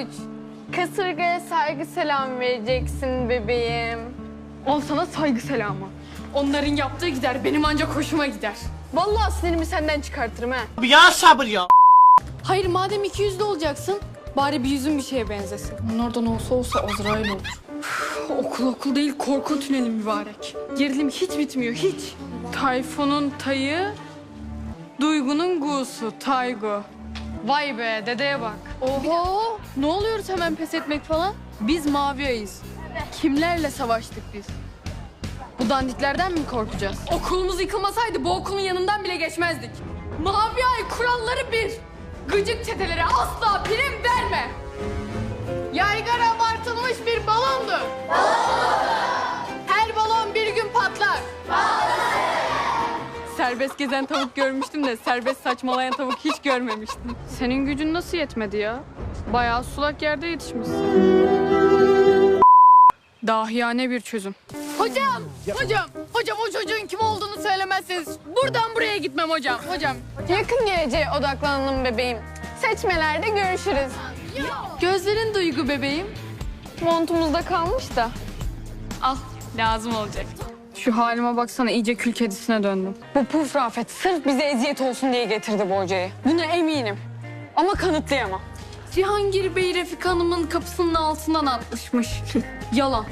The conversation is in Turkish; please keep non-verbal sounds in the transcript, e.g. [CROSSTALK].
üç. Kasırgaya saygı selam vereceksin bebeğim. Al sana saygı selamı. Onların yaptığı gider, benim ancak hoşuma gider. Vallahi sinirimi senden çıkartırım ha. Ya sabır ya. Hayır madem iki yüzlü olacaksın, bari bir yüzün bir şeye benzesin. Onlardan olsa olsa Azrail olur. Üf, okul okul değil, korku tüneli mübarek. Gerilim hiç bitmiyor, hiç. Tayfun'un tayı, Duygu'nun gusu, Taygu. Vay be, dedeye bak. Oho, ne oluyoruz hemen pes etmek falan? Biz mavi. Kimlerle savaştık biz? Bu dandiklerden mi korkacağız? Okulumuz yıkılmasaydı bu okulun yanından bile geçmezdik. Mavi ay kuralları bir. Gıcık çetelere asla Serbest gezen tavuk görmüştüm de serbest saçmalayan tavuk hiç görmemiştim. Senin gücün nasıl yetmedi ya? Bayağı sulak yerde yetişmişsin. Dahiyane bir çözüm. Hocam, hocam, hocam o çocuğun kim olduğunu söylemezseniz buradan buraya gitmem hocam. Hocam, Yakın geleceğe odaklanalım bebeğim. Seçmelerde görüşürüz. gözlerin duygu bebeğim. Montumuzda kalmış da. Al, lazım olacak. Şu halime baksana iyice kül kedisine döndüm. Bu puf Rafet sırf bize eziyet olsun diye getirdi bu hocayı. Buna eminim. Ama kanıtlayamam. Cihangir Bey Refik Hanım'ın kapısının altından atmışmış. [LAUGHS] Yalan.